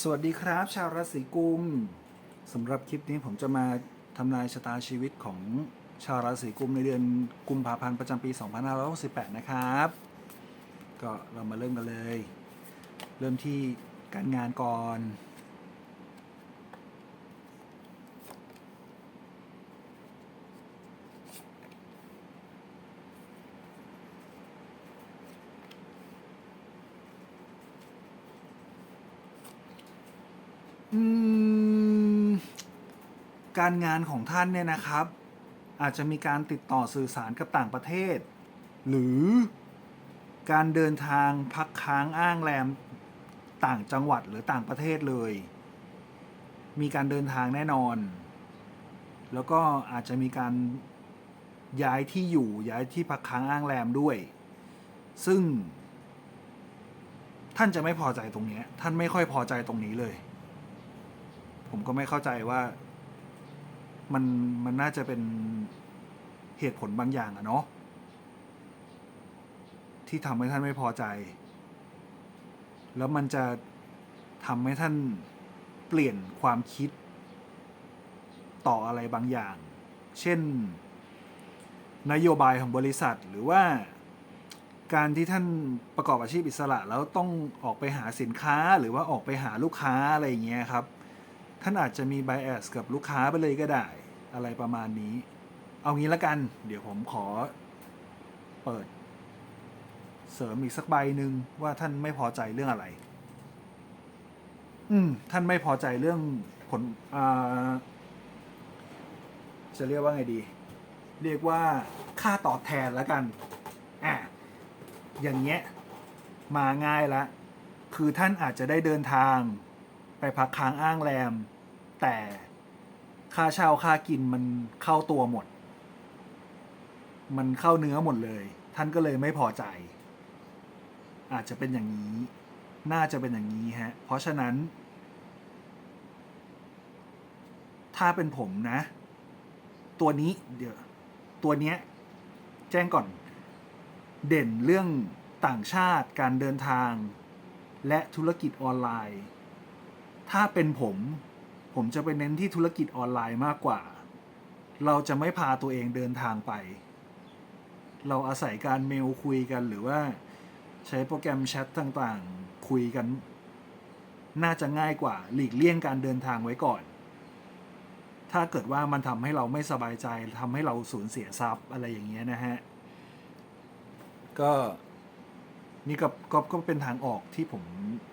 สวัสดีครับ ชาวราศีกุมสำหรับคลิปนี้ผมจะมาทำนายชะตาชีวิตของชาวราศีกุมในเดือนกุมภาพันธ์ประจำปี 2568 นะครับ ก็เรามาเริ่มกันเลย เริ่มที่การงานก่อน การงานของท่านเนี่ยนะครับ อาจจะมีการติดต่อสื่อสารกับต่างประเทศ หรือการเดินทางพักค้างอ้างแรมต่างจังหวัดหรือต่างประเทศเลย มีการเดินทางแน่นอน แล้วก็อาจจะมีการย้ายที่อยู่ย้ายที่พักค้างอ้างแรมด้วย ซึ่ง ท่านจะไม่พอใจตรงเนี้ยท่านไม่ค่อยพอใจตรงนี้เลย ผมก็ไม่เข้าใจว่า มันมันน่าจะเป็นเหตุผลบางอย่างอะเนาะที่ทำให้ท่านไม่พอใจ แล้วมันจะทำให้ท่านเปลี่ยนความคิด ต่ออะไรบางอย่าง เช่น นโยบายของบริษัทหรือว่าการที่ท่านประกอบอาชีพอิสระแล้วต้องออกไปหาสินค้าหรือว่าออกไปหาลูกค้าอะไรอย่างเงี้ยครับ ท่านอาจจะมี bias กับลูกค้าไปเลยก็ได้ อะไรประมาณนี้ เอางี้ละกัน เดี๋ยวผมขอเปิด เสริมอีกสักใบหนึ่งว่าท่านไม่พอใจเรื่องอะไร อืม ท่านไม่พอใจเรื่องผลอ่าจะเรียกว่าไงดี เรียกว่าค่าตอบแทนแล้วกัน อะ อย่างเงี้ย มาง่ายละ คือท่านอาจจะได้เดินทาง ไปพักค้างอ้างแรม แต่ ค่าเช่าค่ากินมันเข้าตัวหมด มันเข้าเนื้อหมดเลย ท่านก็เลยไม่พอใจ อาจจะเป็นอย่างนี้ น่าจะเป็นอย่างนี้ฮะ เพราะฉะนั้น ถ้าเป็นผมนะ ตัวนี้เดี๋ยวตัวเนี้ยแจ้งก่อน เด่นเรื่องต่างชาติการเดินทาง และธุรกิจออนไลน์ ถ้าเป็นผม ผมจะไปเน้นที่ธุรกิจออนไลน์มากกว่า เราจะไม่พาตัวเองเดินทางไป เราอาศัยการเมลคุยกันหรือว่าใช้โปรแกรมแชทต่างๆ คุยกัน น่าจะง่ายกว่า หลีกเลี่ยงการเดินทางไว้ก่อน ถ้าเกิดว่ามันทำให้เราไม่สบายใจทำให้เราสูญเสียทรัพย์อะไรอย่างเงี้ยนะฮะ ก็นี่ก็ก็ก็เป็นทางออกที่ผม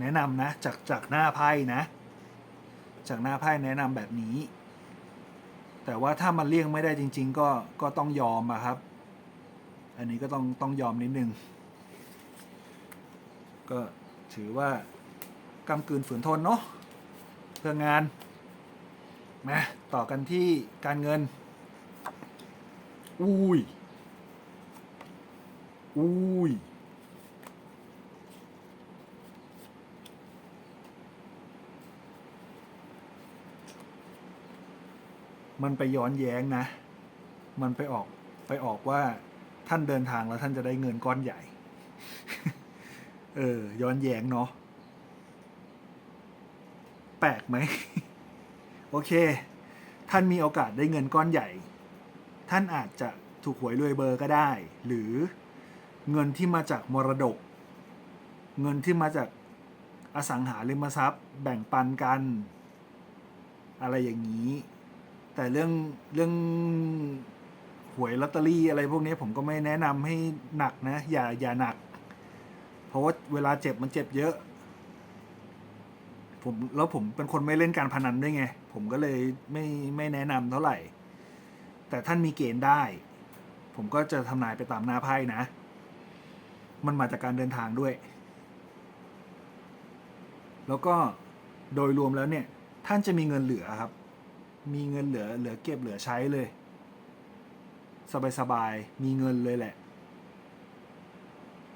แนะนำนะ จากจากหน้าไพ่นะ จากหน้าไพ่แนะนำแบบนี้ แต่ว่าถ้ามันเลี่ยงไม่ได้จริง ๆ ก็ก็ต้องยอมอะครับ อันนี้ก็ต้องต้องยอมนิดนึง ก็ถือว่ากำกืนฝืนทนเนาะเพื่องานมาต่อกันที่การเงิน อุ้ย อุ้ย มันไปย้อนแย้งนะ มันไปออกไปออกว่าท่านเดินทางแล้วท่านจะได้เงินก้อนใหญ่ เออ ย้อนแย้งเนาะ แปลกไหม โอเค ท่านมีโอกาสได้เงินก้อนใหญ่ ท่านอาจจะถูกหวยรวยเบอร์ก็ได้ หรือเงินที่มาจากมรดก เงินที่มาจากอสังหาริมทรัพย์ แบ่งปันกัน อะไรอย่างนี้ แต่เรื่องเรื่องหวยลอตเตอรี่อะไรพวกนี้ผมก็ไม่แนะนำให้หนักนะ อย่าอย่าหนัก เพราะว่าเวลาเจ็บมันเจ็บเยอะ ผมแล้วผมเป็นคนไม่เล่นการพนันด้วยไง ผมก็เลยไม่ไม่แนะนำเท่าไหร่ แต่ท่านมีเกณฑ์ได้ ผมก็จะทำนายไปตามหน้าไพ่นะ มันมาจากการเดินทางด้วย แล้วก็โดยรวมแล้วเนี่ย ท่านจะมีเงินเหลือครับ มีเงินเหลือเหลือเก็บเหลือใช้เลย สบายๆมีเงินเลยแหละ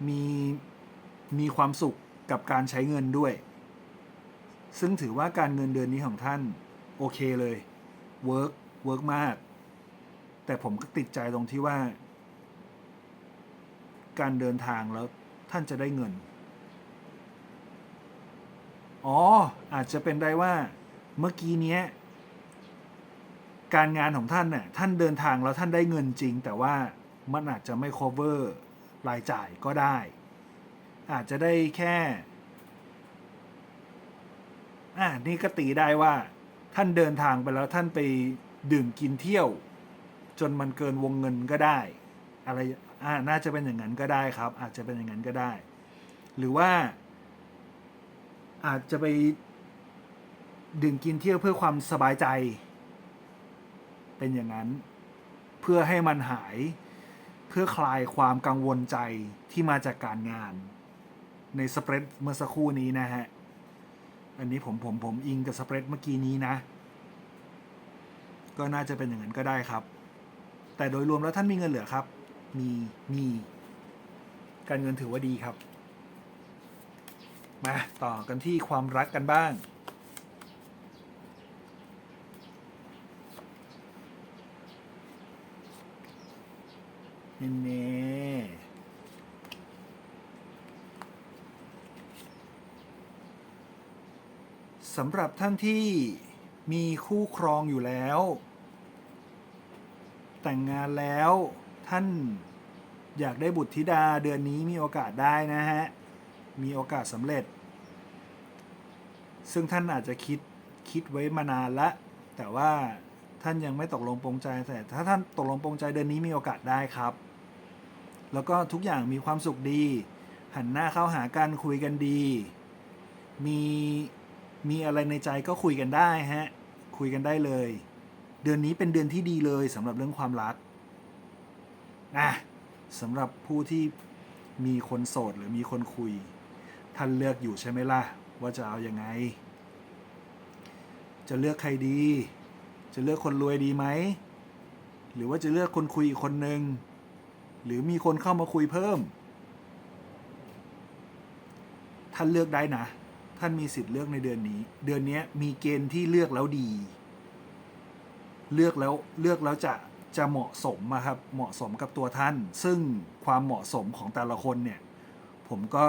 มีมีความสุขกับการใช้เงินด้วย ซึ่งถือว่าการเงินเดือนนี้ของท่าน โอเคเลยเวิร์กเวิร์กมาก แต่ผมก็ติดใจตรงที่ว่า การเดินทางแล้วท่านจะได้เงิน อ๋อ อาจจะเป็นได้ว่าเมื่อกี้เนี้ย การงานของท่านเนี่ยท่านเดินทางแล้วท่านได้เงินจริง แต่ว่ามันอาจจะไม่ cover รายจ่ายก็ได้ อาจจะได้แค่อ่านี่ก็ตีได้ว่า ท่านเดินทางไปแล้วท่านไปดื่มกินเที่ยว จนมันเกินวงเงินก็ได้ อะไรอ่าน่าจะเป็นอย่างนั้นก็ได้ครับ อาจจะเป็นอย่างนั้นก็ได้ หรือว่า อาจจะไปดื่มกินเที่ยวเพื่อความสบายใจ เป็นอย่างนั้น เพื่อให้มันหาย เพื่อคลายความกังวลใจที่มาจากการงาน ในสเปรดเมื่อสักครู่นี้นะฮะ อันนี้ผมผมผมอิงกับสเปรดเมื่อกี้นี้นะ ก็น่าจะเป็นอย่างนั้นก็ได้ครับ แต่โดยรวมแล้วท่านมีเงินเหลือครับ มีมี การเงินถือว่าดีครับ มาต่อกันที่ความรักกันบ้าง เน่สำหรับท่านที่มีคู่ครองอยู่แล้ว แต่งงานแล้วท่านอยากได้บุตรธิดาเดือนนี้มีโอกาสได้นะฮะ มีโอกาสสำเร็จ ซึ่งท่านอาจจะคิดคิดไว้มานานละ แต่ว่าท่านยังไม่ตกลงปรงใจแต่ถ้าท่านตกลงปรงใจเดือนนี้มีโอกาสได้ครับ แล้วก็ทุกอย่างมีความสุขดี หันหน้าเข้าหากันคุยกันดี มีมีอะไรในใจก็คุยกันได้ฮะ คุยกันได้เลย เดือนนี้เป็นเดือนที่ดีเลยสำหรับเรื่องความรักนะสำหรับผู้ที่มีคนโสดหรือมีคนคุย ท่านเลือกอยู่ใช่ไหมล่ะ ว่าจะเอาอยัางไง จะเลือกใครดี จะเลือกคนรวยดีไหม หรือว่าจะเลือกคนคุยอีกคนหนึ่ง หรือมีคนเข้ามาคุยเพิ่ม ท่านเลือกได้นะ ท่านมีสิทธิ์เลือกในเดือนนี้ เดือนนี้มีเกณฑ์ที่เลือกแล้วดี เลือกแล้วเลือกแล้วจะจะเหมาะสมอะครับเหมาะสมกับตัวท่าน ซึ่งความเหมาะสมของแต่ละคนเนี่ย ผมก็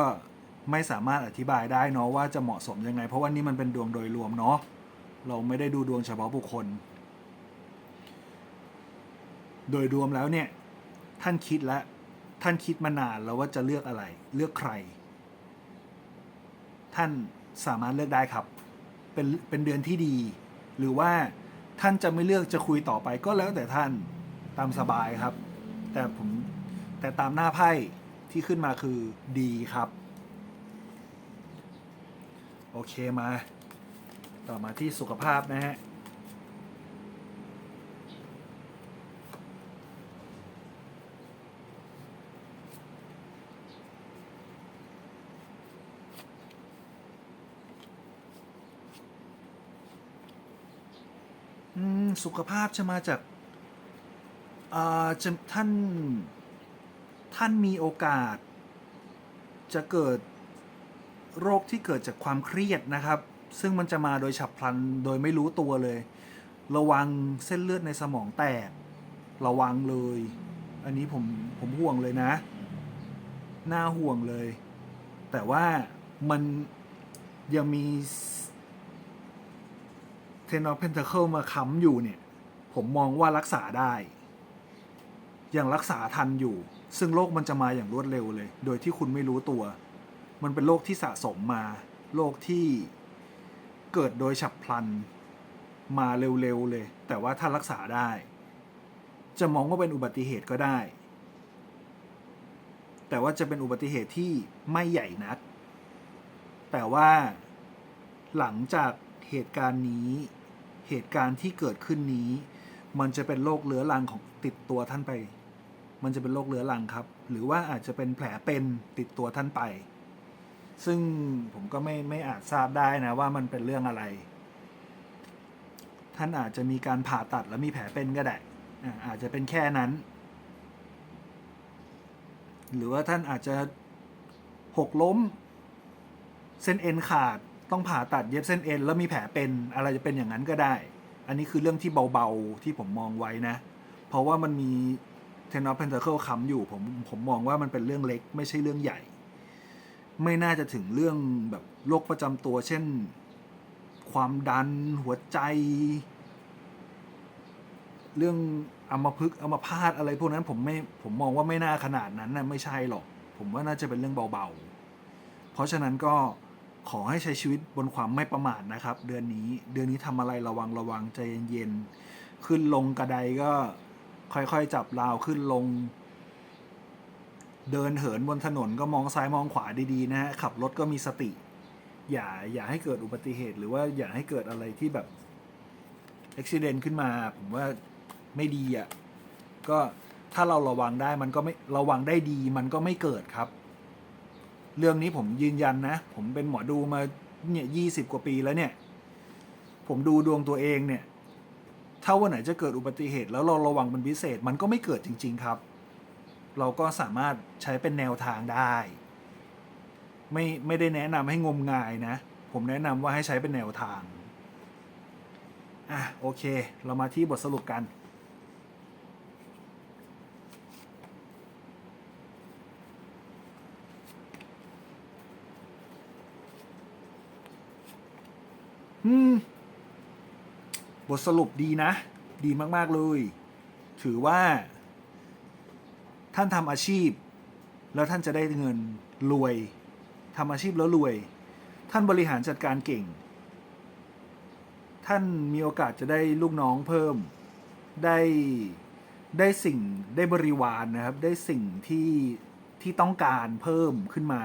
ไม่สามารถอธิบายได้เนาะว่าจะเหมาะสมยังไง เพราะว่านี่มันเป็นดวงโดยรวมเนาะเราไม่ได้ดูดวงเฉพาะบุคคล โดยรวมแล้วเนี่ย ท่านคิดแล้วท่านคิดมานานแล้วว่าจะเลือกอะไร เลือกใคร ท่านสามารถเลือกได้ครับ เป็นเป็นเดือนที่ดี หรือว่าท่านจะไม่เลือกจะคุยต่อไปก็แล้วแต่ท่านตามสบายครับ แต่ผมแต่ตามหน้าไพ่ที่ขึ้นมาคือดีครับ โอเคมา ต่อมาที่สุขภาพนะฮะ อืม สุขภาพจะมาจากอ่าจะท่าน ท่านมีโอกาส จะเกิดโรคที่เกิดจากความเครียดนะครับ ซึ่งมันจะมาโดยฉับพลันโดยไม่รู้ตัวเลย ระวังเส้นเลือดในสมองแตก ระวังเลย อันนี้ผมผมห่วงเลยนะ น่าห่วงเลย แต่ว่ามันยังมี เทนอเพนทาเคิลมาค้ำอยู่เนี่ย ผมมองว่ารักษาได้ยังรักษาทันอยู่ ซึ่งโรคมันจะมาอย่างรวดเร็วเลย โดยที่คุณไม่รู้ตัว มันเป็นโรคที่สะสมมาโรคที่เกิดโดยฉับพลัน มาเร็วๆเลย แต่ว่าถ้ารักษาได้ จะมองว่าเป็นอุบัติเหตุก็ได้ แต่ว่าจะเป็นอุบัติเหตุที่ไม่ใหญ่นัก แต่ว่าหลังจากเหตุการณ์นี้ เหตุการณ์ที่เกิดขึ้นนี้ มันจะเป็นโรคเรื้อรังของติดตัวท่านไป มันจะเป็นโรคเรื้อรังครับ หรือว่าอาจจะเป็นแผลเป็นติดตัวท่านไป ซึ่งผมก็ไม่ไม่อาจทราบได้นะว่ามันเป็นเรื่องอะไร ท่านอาจจะมีการผ่าตัดแล้วมีแผลเป็นก็ได้อ่าอาจจะเป็นแค่นั้น หรือว่าท่านอาจจะหกล้ม เส้นเอ็นขาด ต้องผ่าตัดเย็บเส้นเอ็นแล้วมีแผลเป็นอะไรจะเป็นอย่างนั้นก็ได้ อันนี้คือเรื่องที่เบาๆที่ผมมองไว้นะ เพราะว่ามันมีเทนอเพนเทเคิลค้ำอยู่ผมผมมองว่ามันเป็นเรื่องเล็กไม่ใช่เรื่องใหญ่ ไม่น่าจะถึงเรื่องแบบโรคประจำตัว เช่น ความดันหัวใจ เรื่องอัมพฤกษ์อัมพาตอะไรพวกนั้นผมไม่ผมมองว่าไม่น่าขนาดนั้นนะไม่ใช่หรอก ผมว่าน่าจะเป็นเรื่องเบาๆ เพราะฉะนั้นก็ ขอให้ใช้ชีวิตบนความไม่ประมาทนะครับ เดือนนี้เดือนนี้ทำอะไรระวังระวังใจเย็นๆขึ้นลงกระไดก็ค่อยๆจับราวขึ้นลง เดินเหินบนถนนก็มองซ้ายมองขวาดีๆนะฮะขับรถก็มีสติ อย่าอย่าให้เกิดอุบัติเหตุ หรือว่าอย่าให้เกิดอะไรที่แบบอุบิเหตุขึ้นมาผมว่าไม่ดีอะก็ถ้าเราระวังได้มันก็ไม่ระวังได้ดีมันก็ไม่เกิดครับ เรื่องนี้ผมยืนยันนะ ผมเป็นหมอดูมาเนี่ยยี่สิบกว่าปีแล้วเนี่ย ผมดูดวงตัวเองเนี่ย ถ้าวันไหนจะเกิดอุบัติเหตุ แล้วเราระวังเป็นพิเศษมันก็ไม่เกิดจริง ๆครับ เราก็สามารถใช้เป็นแนวทางได้ ไม่ไม่ได้แนะนำให้งมงายนะ ผมแนะนำว่าให้ใช้เป็นแนวทางอะโอเค เรามาที่บทสรุปกัน บทสรุปดีนะ ดีมาก ๆ เลย ถือว่า ท่านทำอาชีพ แล้วท่านจะได้เงินรวยทำอาชีพแล้วรวย ท่านบริหารจัดการเก่ง ท่านมีโอกาสจะได้ลูกน้องเพิ่ม ได้ได้สิ่งได้บริวารนนะครับ ได้สิ่งที่ที่ต้องการเพิ่มขึ้นมา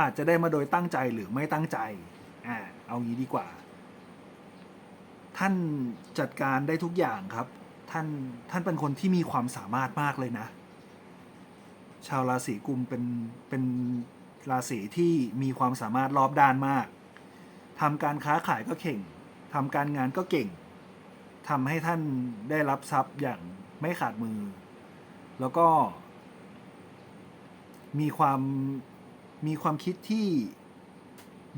อาจจะได้มาโดยตั้งใจหรือไม่ตั้งใจอ่า เอางี้ดีกว่า ท่านจัดการได้ทุกอย่างครับ ท่านท่านเป็นคนที่มีความสามารถมากเลยนะ ชาวราศีกุมเป็นเป็นราศีที่มีความสามารถรอบด้านมากทำการค้าขายก็เก่งทำการงานก็เก่งทำให้ท่านได้รับทรัพย์อย่างไม่ขาดมือ แล้วก็มีความมีความคิดที่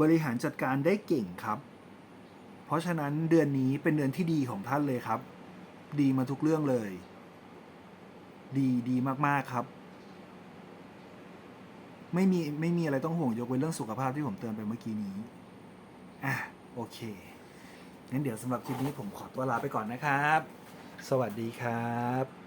บริหารจัดการได้เก่งครับ เพราะฉะนั้นเดือนนี้เป็นเดือนที่ดีของท่านเลยครับ ดีมาทุกเรื่องเลย ดีดีมากๆครับ ไม่มีไม่มีอะไรต้องห่วงยกเว้นเรื่องสุขภาพที่ผมเตือนไปเมื่อกี้นี้อะโอเคงั้นเดี๋ยวสำหรับคลิปนี้ผมขอตัวลาไปก่อนนะครับ สวัสดีครับ